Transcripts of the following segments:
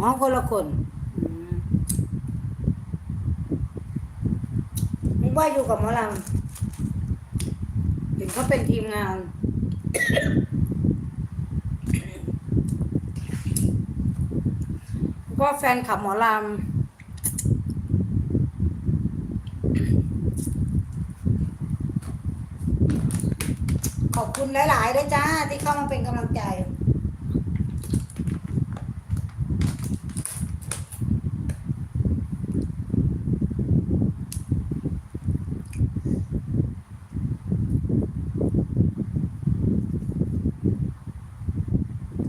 อ๋อคนละคนอืมนึกว่าอยู่กับหมอลำเห็นเขาเป็นทีมงาน ก็แฟนขับหมอลำขอบคุณหลายๆด้วยจ้าที่เข้ามาเป็นกำลังใจ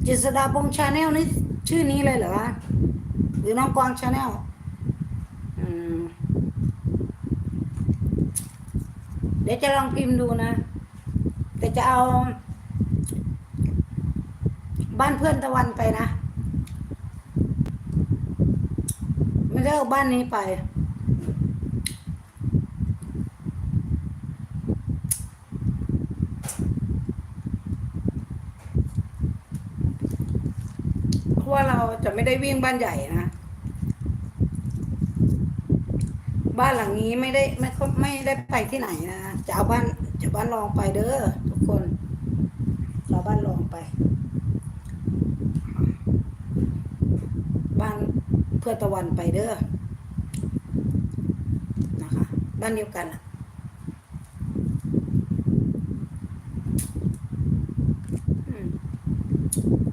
จิษดาพงชาแนลนี่ชื่อนี้เลยเหรอวะหรือน้องกวางชาแนลเดี๋ยวจะลองพิมพ์ดูนะ แต่จะเอา บ้านเพื่อนตะวันไปนะ ไม่ได้เอาบ้านนี้ไป ราะว่าเราจะไม่ได้วิ่งบ้านใหญ่นะ บ้านหลังนี้ไม่ได้ไม่ไม่ได้ไปที่ไหนนะจะเอาบ้านจะบ้านรองไปเด้อทุกคนจะเอาบ้านรองไป บ้านเพื่อตะวันไปเด้อนะคะ บ้านเดียวกันอะอืม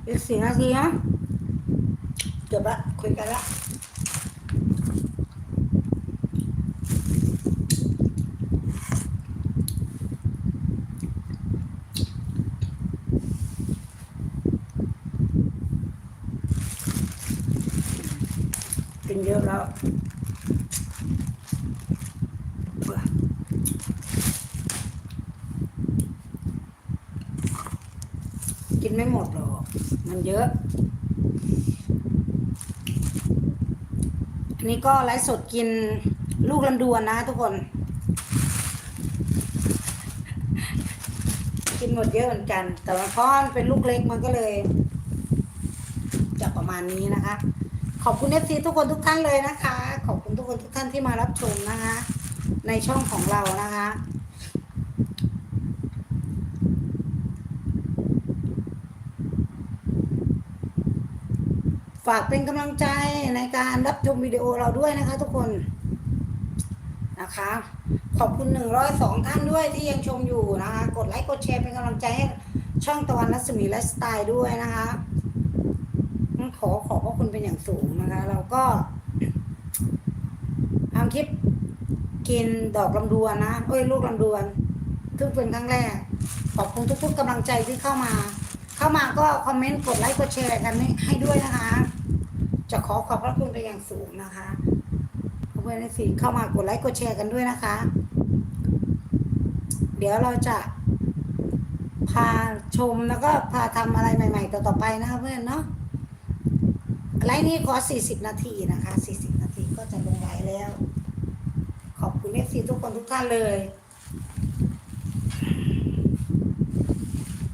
อีกสี่นาทีฮะ จบละคุยกันละกินเยอะแล้วกินไม่หมดหรอก มันเยอะ อั นี่ก็ไลฟ์สดกินลูกลำดวนนะทุกคน กินหมดเยอะเหมือนกัน แต่ว่าเพราะมันเป็นลูกเล็กมันก็เลยจะประมาณนี้นะคะ ขอบคุณเอฟซีทุกคนทุกท่านเลยนะคะ ขอบคุณทุกคนทุกท่านที่มารับชมนะคะ ในช่องของเรานะคะ ฝากเป็นกำลังใจในการรับชมวิดีโอเราด้วยนะคะ ทุกคนนะคะ ขอบคุณหนึ่งร้อยสองท่านด้วยที่ยังชมอยู่นะคะ กดไลค์กดแชร์เป็นกำลังใจให้ช่องตะวันรัศมีไลฟ์สไตล์ด้วยนะคะขอขอบพระคุณเป็นอย่างสูงนะคะ เราก็ทำคลิปกินดอกลำดวนนะเอ้ยลูกลำดวนซึ่งเป็นครั้งแรก ขอบคุณทุกๆกำลังใจที่เข้ามา เข้ามาก็คอมเมนต์กดไลค์กดแชร์กันให้ด้วยนะคะ จะขอขอบพระคุณเป็นอย่างสูงนะคะเพื่อนสิเข้ามากดไลค์กดแชร์กันด้วยนะคะ เดี๋ยวเราจะพาชมแล้วก็พาทำอะไรใหม่ ๆ ต่อๆไปนะคะเพื่อนเนาะไลฟ์นี้ขอ 40 นาทีนะคะ 40 นาทีก็จะลงไลฟ์แล้ว ขอบคุณเอฟซีทุกคนทุกท่านเลย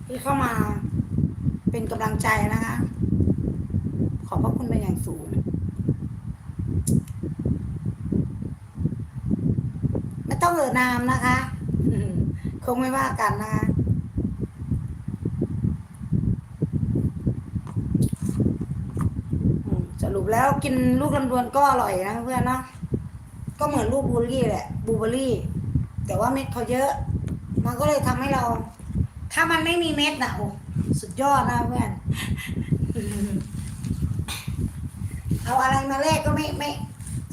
ที่เข้ามา เป็นกำลังใจนะคะ ขอบพระคุณเป็นอย่างสูง ไม่ต้องเอ่ยนามนะคะคงไม่ว่ากันนะคะสรุปแล้วกินลูกลำดวนก็อร่อยนะเพื่อนเนาะก็เหมือนลูกบูรี่แหละบูเบอร์รี่ แต่ว่าเม็ดเขาเยอะ มันก็เลยทำให้เรา ถ้ามันไม่มีเม็ดนะโอ้ สุดยอดนะเพื่อนเอาอะไรมาแลกก็ไม่ไม่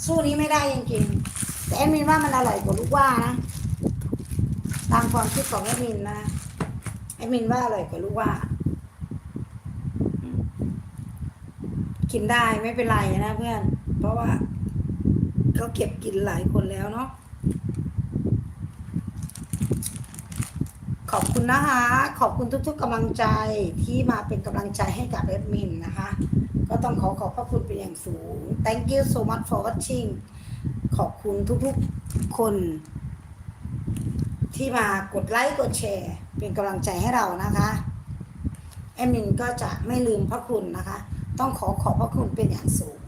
สู้นี้ไม่ได้จริงๆแต่แอดมินว่ามันอร่อยกว่าลูกว่านะตามความคิดของแอดมินนะแอดมินว่าอร่อยกว่าลูกว่า กินได้ไม่เป็นไรนะเพื่อน เพราะว่าเขาเก็บกินหลายคนแล้วเนาะ ขอบคุณนะคะ ขอบคุณทุกๆกำลังใจที่มาเป็นกำลังใจให้กับเอดมินนะคะ ก็ต้องขอขอบพระคุณเป็นอย่างสูง thank you so much for watching ขอบคุณทุกๆคน ที่มากดไลค์กดแชร์ เป็นกำลังใจให้เรานะคะแอดมินก็จะไม่ลืมพระคุณนะคะ ต้องขอขอบพระคุณเป็นอย่างสูง